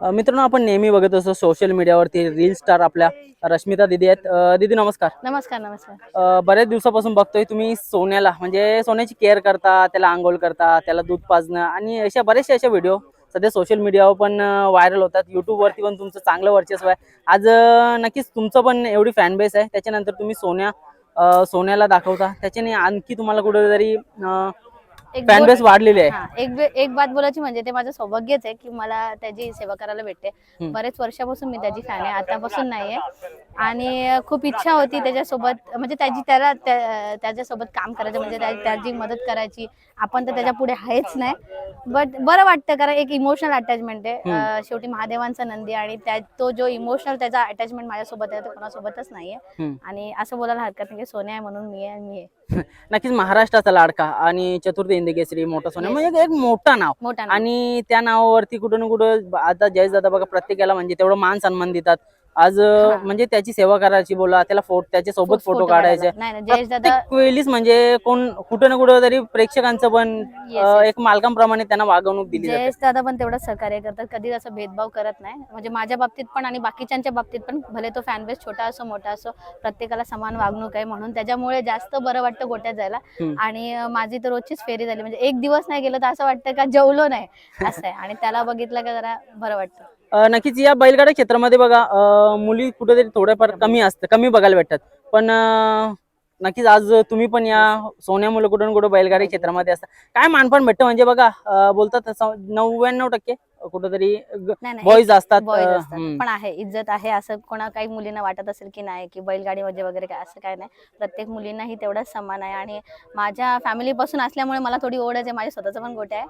मित्रांनो आपण नेहमी बघत असतो सोशल मीडियावरती रील स्टार आपल्या रश्मिता दिदी आहेत. दिदी नमस्कार. नमस्कार नमस्कार. अ, बऱ्याच दिवसापासून बघतोय तुम्ही सोन्याला. म्हणजे सोन्याची केअर करता त्याला आंघोळ करता त्याला दूध पाजणं आणि अशा बरेचसे अशा व्हिडिओ सध्या सोशल मीडियावर पण व्हायरल होतात. युट्यूबवरती पण तुमचं चांगलं वर्चस्व आहे. आज अ, नक्कीच तुमचं पण एवढी फॅन बेस आहे. त्याच्यानंतर तुम्ही सोन्या अ, सोन्याला दाखवता. त्याच्याने आणखी तुम्हाला कुठेतरी एक फॅन बेस वाढलेली आहे. हा, एक बे- एक बात बोलायची म्हणजे ते माझं सौभाग्यच आहे की मला त्याची सेवा करायला भेटते. बरेच वर्षापासून मी त्याची फॅन आहे. आतापासून नाहीये. आणि खूप इच्छा होती त्याच्यासोबत म्हणजे त्याची त्याला त्या- त्याच्यासोबत काम करायचं म्हणजे त्या- त्याची मदत करायची. आपण तर त्याच्या पुढे आहेच नाही. बट बरं वाटतं कारण एक इमोशनल अटॅचमेंट आहे. अं, शेवटी महादेवांचा नंदी आणि त्या तो जो इमोशनल त्याचा अटॅचमेंट माझ्यासोबत आहे तो कोणासोबतच नाहीये. हम्म. आणि असं बोलायला हरकत नाही की सोन्या आहे म्हणून मी आहे मी आहे. नक्कीच महाराष्ट्राचा लाडका आणि चतुर्थ हिंदी केसरी मोठा सोन्या. म्हणजे एक मोठं नाव मोठा. आणि त्या नावावरती कुठं ना कुठं आता जयेश दादा बघा प्रत्येकाला म्हणजे तेवढं मान सन्मान देतात आज. म्हणजे त्याची सेवा करायची बोला त्याला फोटो त्याच्या सोबत फोटो काढायचे. वेळीच म्हणजे कोण कुठं ना कुठं तरी प्रेक्षकांचं पण. एक मालकांप्रमाणे त्यांना वागवणूक दिली जयेश दादा पण तेवढं सहकार्य करतात कधी असं भेदभाव करत नाही. म्हणजे माझ्या बाबतीत पण आणि बाकीच्यांच्या बाबतीत पण भले तो फॅन बेस छोटा असो मोठा असो प्रत्येकाला समान वागणूक आहे म्हणून त्याच्यामुळे जास्त बरं वाटतं गोट्यात जायला. आणि माझी तर रोजचीच फेरी झाली. म्हणजे एक दिवस नाही गेलं तर असं वाटतं का जेवलो नाही? असं आहे. आणि त्याला बघितलं का जरा बरं वाटतं. नक्कीच या बैलगाडा क्षेत्रामध्ये बघा मुली कुठेतरी थोड्याफार कमी असतं कमी बघायला भेटतात. पण नक्कीच आज तुम्ही पण या सोन्या मुलं कुठून कुठं बैलगाडी क्षेत्रामध्ये असतात काय मानपण भेटतं? म्हणजे बघा बोलतात नव्याण्णव टक्के कुठेतरी बॉईज असतात. पण आहे इज्जत आहे असं कोणा काही मुलींना वाटत असेल की नाही की बैलगाडी म्हणजे वगैरे काय असं काय नाही. प्रत्येक मुलींनाही तेवढाच समान आहे. आणि माझ्या फॅमिलीपासून असल्यामुळे मला थोडी ओढच आहे माझ्या स्वतःचं पण गोटे आहे.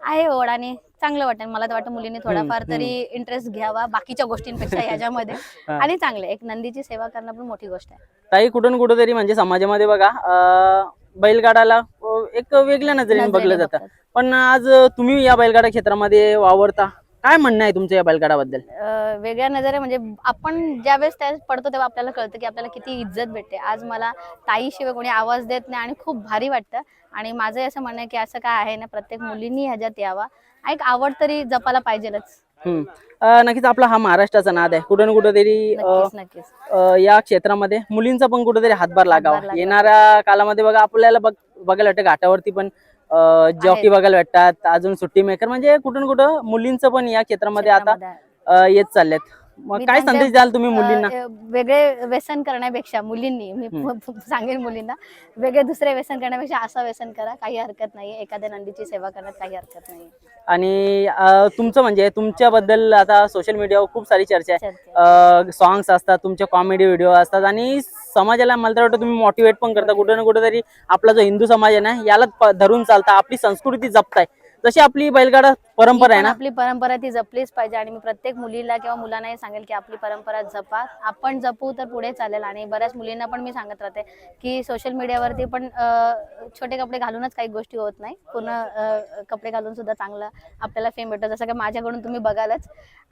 आहे ओढ आणि चांगलं वाटेल मला तर वाटतं मुलींनी थोडाफार. तरी इंटरेस्ट घ्यावा बाकीच्या गोष्टींपेक्षा याच्यामध्ये. आणि चांगलं. एक नंदीची सेवा करणं पण मोठी गोष्ट आहे ताई कुठून कुठेतरी म्हणजे समाजामध्ये बघा अं, बैलगाडाला अं, एक वेगळ्या नजरेने बघलं जातं बघतात. पण आज तुम्ही या बैलगाडा क्षेत्रामध्ये वावरता काय म्हणणं आहे तुमचं या बैलगाडाबद्दल अं, वेगळ्या नजरे म्हणजे आपण ज्यावेळेस त्यात पडतो तेव्हा आपल्याला कळतं की आपल्याला किती इज्जत भेटते आज मला ताईशिवाय कोणी आवाज देत नाही आणि खूप भारी वाटतं आणि माझं असं म्हणणं आहे की असं काय आहे ना प्रत्येक मुलींनी ह्याच्यात यावा. एक आवड तरी जपायला पाहिजेलच. नक्कीच आपला हा महाराष्ट्राचा नाद आहे. कुठं ना नक्कीच अं, या क्षेत्रामध्ये मुलींचा पण कुठेतरी हातभार लागावा. येणाऱ्या कालामध्ये बघा आपल्याला बघ बघायला भेटतं घाटावरती पण जॉकी बघायला भेटतात अजून सुट्टी मेकर. म्हणजे कुठून कुठं मुलींचं पण या क्षेत्रामध्ये आता येत चाललेत. मग मी काय त्यांच्या- संदेश द्याल तुम्ही मुलींना? अ, वेगळे व्यसन करण्यापेक्षा मुलींनी मी. प- सांगेन मुलींना वेगळे दुसरे व्यसन करण्यापेक्षा असं व्यसन करा काही हरकत नाहीये. एखाद्या नंदीची सेवा करण्यात काही हरकत नाही आणि अं, तुमचं म्हणजे तुमच्याबद्दल आता सोशल मीडियावर खूप सारी चर्चा आहे. चर्चा. सॉंग्स असतात तुमचे कॉमेडी व्हिडिओ असतात आणि समाजाला मला तर वाटतं तुम्ही मोटिवेट पण करता. कुठे ना कुठेतरी आपला जो हिंदू समाज आहे ना याला प- धरून चालता आपली संस्कृती जपताय. जशी आपली बैलगाडा परंपरा आहे ना? आपली परंपरा ती जपलीच पाहिजे. आणि मी प्रत्येक मुलीला किंवा मुलांनाही सांगेल की आपली परंपरा जपा. आपण जपू तर पुढे चालेल. आणि बऱ्याच मुलींना पण मी सांगत राहते की सोशल मीडियावरती पण छोटे कपडे घालूनच काही गोष्टी होत नाही. पूर्ण कपडे घालून सुद्धा चांगलं आपल्याला फेम भेटतो. जसं की माझ्याकडून तुम्ही बघालच.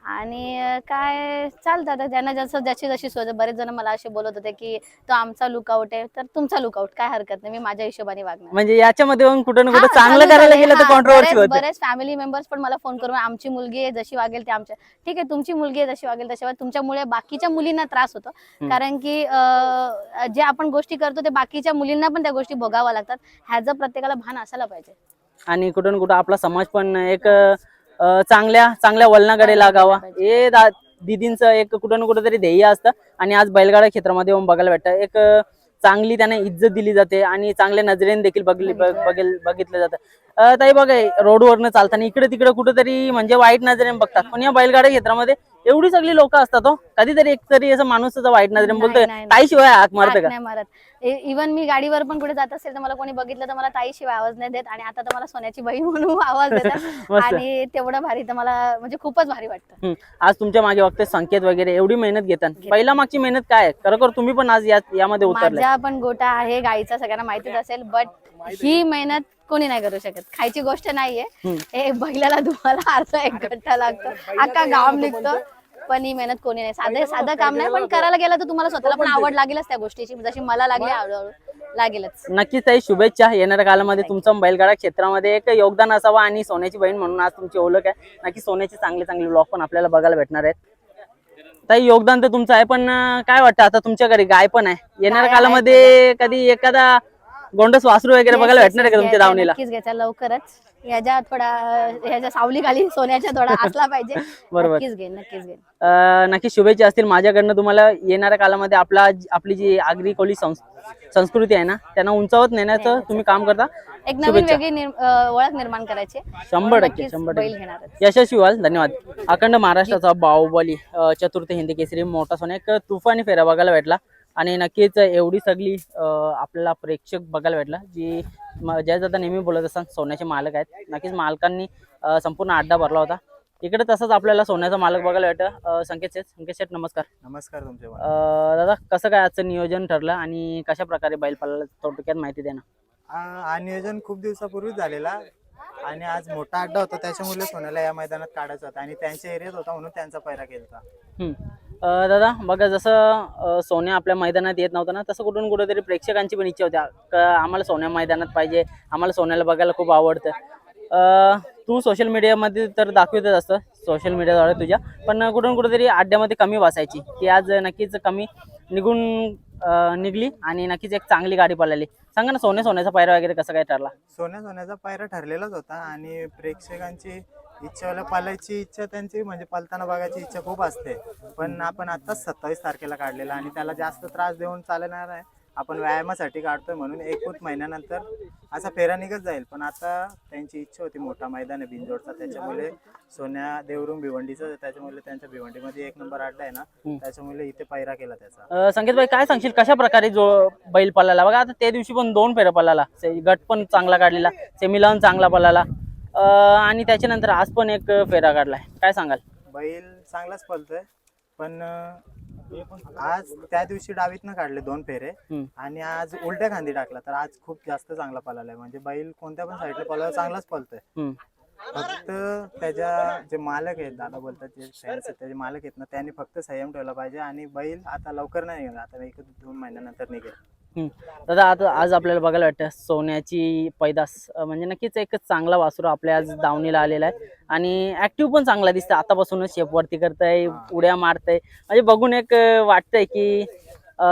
आणि काय चालतं आता? ज्यांना जसं ज्याची जशी सोच बरेच जण मला असे बोलत होते की तो आमचा लुकआउट आहे तर तुमचा लुकआउट काय हरकत नाही. मी माझ्या हिशोबाने वागणार. म्हणजे याच्यामध्ये कुठं ना कुठं चांगलं करायला. गेलं तर कॉन्ट्रोवर्सी बरेच- फॅमिली मेंबर्स पण मला फोन करून आमची मुलगी आहे जशी वागेल ते आमच्या ठीक आहे तुमची मुलगी आहे जशी वागेल तशी वागेल तुमच्यामुळे बाकीच्या मुलींना त्रास होतो. कारण की जे आपण गोष्टी करतो ते बाकीच्या मुलींना पण त्या गोष्टी भोगाव्या लागतात. ह्याचं प्रत्येकाला भान असायला पाहिजे. आणि कुठं ना कुठं आपला समाज पण एक चांगल्या चांगल्या वलनाकडे लागावा. हे दिदींचं एक कुठं ना कुठं तरी ध्येय असतं. आणि आज बैलगाडा क्षेत्रामध्ये येऊन बघायला भेटतं एक चांगली त्यांना इज्जत दिली जाते आणि चांगल्या नजरेने देखील बघितलं जातं. ताई बघा रोडवरनं चालताना इकडे तिकडे कुठेतरी म्हणजे वाईट नजरेने बघतात. पण या बैलगाडा क्षेत्रामध्ये एवढी सगळी लोक असतात हो. कधीतरी एक तरी असं माणूस वाईट नजरेने बोलतोय. ताई शिवाय हात मारतं हाक का? नाही मारत. इवन मी गाडीवर पण कुठे जात असेल तर मला कोणी बघितलं तर मला ताईशिवाय आवाज नाही देत आणि आता तर मला सोन्याची बहीण म्हणून आवाज देतात. आणि तेवढं भारी तर मला म्हणजे खूपच भारी वाटतं. आज तुमच्या मागे बघते संकेत वगैरे एवढी मेहनत घेतात पहिला मागची मेहनत काय आहे? खरोखर तुम्ही पण आज यामध्ये उतरले पण गोटा आहे गाईचा सगळ्यांना माहितीच असेल बट ही मेहनत कोणी नाही करू शकत. खायची गोष्ट नाहीये. हे बैलाला धुवायला अर्धा एक घंटा लागतो. अख्खा घाम निघतो. पण ही मेहनत कोणी नाही. साधं साधं काम नाही पण करायला गेलं तर तुम्हाला स्वतःला पण आवड लागेलच त्या गोष्टीची. जशी मला लागली हळूहळू लागेलच. नक्कीच ताई शुभेच्छा. येणाऱ्या काळामध्ये तुमचं बैलगाडा क्षेत्रामध्ये एक योगदान असावं आणि सोन्याची बहीण म्हणून आज तुमची ओळख आहे. नक्की सोन्याचे चांगले चांगले ब्लॉग पण आपल्याला बघायला भेटणार आहेत. ताई योगदान तर तुमचं आहे पण काय वाटतं? आता तुमच्या घरी गाय पण आहे. येणाऱ्या काळामध्ये कधी एखादा गोंडस वासरू वगैरे बघायला भेटणार आहे का तुमच्या दावणीला? नक्कीच घ्यायचा लवकरच. ह्याच्या थोडा ह्याच्या सावली खाली सोन्याच्या थोडा असला पाहिजे. बरोबर. नक्कीच घेईन नक्कीच घेईन अं, नक्की शुभेच्छा असतील माझ्याकडनं. तुम्हाला येणाऱ्या काळामध्ये आपला आपली जी आगरी कोळी संस- संस्कृती आहे ना त्यांना उंचावत नेण्याचं तुम्ही काम करता. एक नवीन शुभेच्छा. वेगळी अं, ओळख निर्माण करायची. शंभर टक्के नक्कीच शंभर बैल टक्के. यशस्वी व्हाल धन्यवाद. अखंड महाराष्ट्राचा बाहुबली अ, चतुर्थ हिंदी केसरी मोठा सोना एक तुफानी फेरा बघायला भेटला. आणि नक्कीच एवढी सगळी आपल्याला प्रेक्षक बघायला भेटला जी जय दादा नेहमी बोलत असतात सोन्याचे मालक आहेत. नक्कीच मालकांनी संपूर्ण अड्डा भरला होता. इकडे तसंच आपल्याला सोन्याचा मालक बघायला भेटतं संकेत शेठ संकेत शेठ नमस्कार. नमस्कार तुमचे दादा कसं काय आजचं नियोजन ठरलं आणि कशा प्रकारे बैल पाला थोडक्यात माहिती द्या ना हा नियोजन खूप दिवसापूर्वीच झालेला. आणि आज मोठा अड्डा होता त्याच्यामुळे सोन्याला या मैदानात काढायचा होता आणि त्यांच्या एरियात होता म्हणून त्यांचा पैरा केला दादा बघा जसं सोन्या आपल्या मैदानात येत नव्हतं ना तसं कुठून कुठेतरी प्रेक्षकांची पण इच्छा होत्या का आम्हाला सोन्या मैदानात पाहिजे आम्हाला सोन्याला बघायला खूप आवडतं. तू सोशल मीडियामध्ये तर दाखवतच असतं सोशल मीडियाद्वारे तुझ्या. पण कुठून कुठेतरी अड्ड्यामध्ये कमी वाचायची ती आज नक्कीच कमी निघून निघली आणि नक्कीच एक चांगली गाडी पळाली. सांगा ना सोन्या सोन्याचा पायरा वगैरे कसं काय ठरला? सोन्या सोन्याचा पायरा ठरलेलाच होता आणि प्रेक्षकांची इच्छा पालायची इच्छा त्यांची म्हणजे पलताना बघायची इच्छा खूप असते. पण आपण आताच सत्तावीस तारखेला काढलेला आणि त्याला जास्त त्रास देऊन चालणार आहे. आपण व्यायामासाठी काढतोय म्हणून एकूच महिन्यानंतर असा फेरा निघत जाईल. पण आता त्यांची इच्छा होती मोठा मैदान आहे बिंजोडचा त्याच्यामुळे सोन्या देवरुम भिवंडीचं त्याच्यामुळे त्यांच्या भिवंडीमध्ये एक नंबर अड्डा आहे ना. त्याच्यामुळे इथे पैरा केला त्याचा. संकेत भाई काय सांगशील? कशा प्रकारे जो बैल पळाला? बघा आता त्या दिवशी पण दोन फेऱ्या पळाला. गट पण चांगला काढलेला सेमीलान चांगला पळाला. आणि त्याच्यानंतर आज पण एक फेरा काढलाय. काय सांगाल? बैल चांगलाच पळतोय. पण आज त्या दिवशी डावीतनं काढले दोन फेरे. हम्म. आणि आज उलट्या खांदी टाकला तर आज खूप जास्त चांगला पळालाय. म्हणजे बैल कोणत्या पण साईडला पळाला चांगलाच पळतोय. हम्म. फक्त त्याच्या जे मालक आहेत दादा बोलतात जे आहेत, त्याचे मालक आहेत ना त्यांनी फक्त संयम ठेवला पाहिजे. आणि बैल आता लवकर नाही निघणार आता एक दोन महिन्यानंतर निघेल. दादा आता आज आपल्याला बघायला वाटतं सोन्याची पैदास म्हणजे नक्कीच एक चांगला वासरू आपल्या आज दावणीला आलेला आहे. आणि ऍक्टिव्ह पण चांगला दिसतं आतापासूनच शेप वरती करतंय उड्या मारतंय. म्हणजे बघून एक वाटतंय की अ,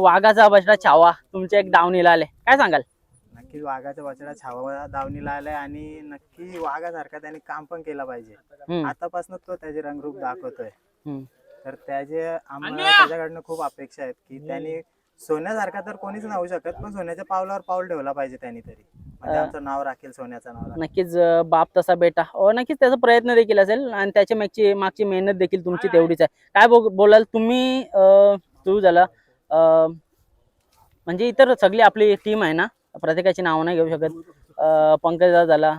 वाघाचा बछडा छावा तुमच्या एक दावणीला आले काय सांगाल? नक्की वाघाचा बछडा छावा दावणीला आलाय आणि नक्की वाघासारखा त्यांनी काम पण केलं पाहिजे. आतापासून तो त्याचे रंगरूप दाखवतोय. तर त्याचे आम्हाला त्याच्याकडनं खूप अपेक्षा आहेत की त्यांनी सोन्यासारखा तर कोणीच नाही होऊ शकत पण सोन्याच्या पावलावर पाऊल ठेवला पाहिजे त्यांनी तरी. म्हणजे आमचं नाव राखेल सोन्याचं नाव राखेल. नक्कीच अ, बाप तसा बेटा. अ, नक्कीच त्याचा प्रयत्न देखील असेल आणि त्याच्या मागची मागची मेहनत देखील तुमची तेवढीच आहे. काय बो- बोलाल तुम्ही अ, तू झाला. अ, म्हणजे इतर सगळी आपली टीम आहे ना प्रत्येकाची नावं नाही घेऊ शकत. अ, पंकजा झाला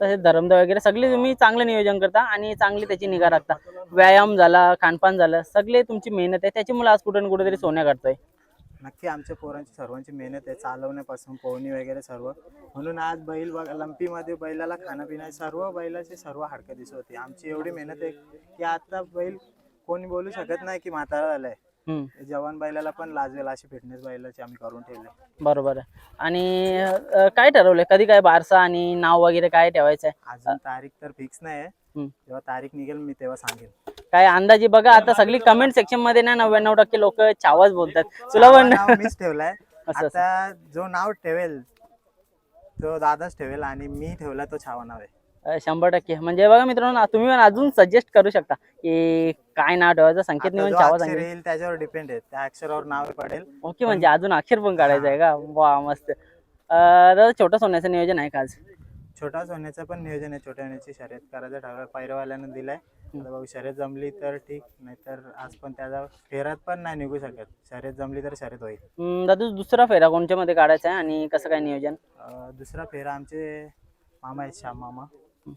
तसेच धरमदा वगैरे सगळे तुम्ही चांगलं नियोजन करता आणि चांगली त्याची निगा राखता. व्यायाम झाला खानपान झालं सगळे तुमची मेहनत आहे. त्याच्यामुळे आज कुठे ना कुठेतरी सोन्या काढतोय नक्की आमच्या पोरांची सर्वांची मेहनत आहे चालवण्यापासून पोहणी वगैरे सर्व. म्हणून आज बैल बघा लंपीमध्ये बैलाला खाणं पिणं सर्व बैलाचे सर्व हाडकं दिसत होती. आमची एवढी मेहनत आहे की आता बैल कोणी बोलू शकत नाही की म्हातारा झालाय. जवान बैलाला पण लाजवेल अशी फिटनेस बैलाची आम्ही करून ठेवले. बरोबर आहे. आणि अ, काय ठरवलंय? कधी काय बारसा आणि नाव वगैरे काय ठेवायचं आहे अजून तारीख तर फिक्स नाही आहे. जेव्हा तारीख निघेल मी तेव्हा सांगेन. काय अंदाजे बघा आता सगळी कमेंट सेक्शनमध्ये ना नव्याण्णव टक्के लोक छावाच बोलतात. तुला पण नाव मीच ठेवलाय. असं. आता जो नाव ठेवेल तो दादाच ठेवेल आणि मी ठेवला तो छावा नाव आहे. अं, शंभर टक्के. म्हणजे बघा मित्रांनो तुम्ही पण अजून सजेस्ट करू शकता की काय नाव ठेवायचं संकेत आता जो अक्षर सांगेल. येईल त्याच्यावर डिपेंड आहे. त्या अक्षरावर नाव पडेल. ओके म्हणजे अजून अक्षर पण काढायचं आहे का? वा मस्त. अं, दादा छोटं सोन्याचं नियोजन आहे का आज? छोटा सोन्याचं पण नियोजन आहे छोट्या सोन्याची शर्यत करायचं ठरवलं. पैरवाल्यानं दिलाय. आता बघू शर्यत जमली तर ठीक नाहीतर आज पण त्याचा फेरात पण नाही निघू शकत. शर्यत जमली तर शर्यत होईल. हम्म, दादा दुसरा फेरा कोणत्या मध्ये काढायचा आहे आणि कसं काय नियोजन? अं, दुसरा फेरा आमचे मामा आहेत श्याम मामा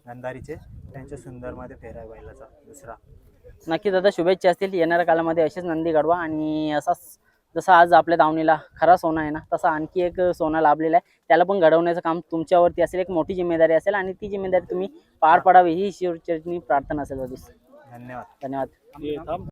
गंधारीचे. त्यांच्या सुंदरमध्ये फेरा आहे बैलाचा दुसरा. नक्की दादा शुभेच्छा असतील. येणाऱ्या काळामध्ये असेच नंदी घडवा आणि असाच जसा आज आपल्या दावणीला खरा सोना आहे ना तसा आणखी एक सोना लाभलेला आहे. त्याला पण घडवण्याचं काम तुमच्यावरती असेल एक मोठी जिम्मेदारी असेल आणि ती जिम्मेदारी तुम्ही पार पाडावी ही शिवचरणी प्रार्थना असेल धन्यवाद. धन्यवाद.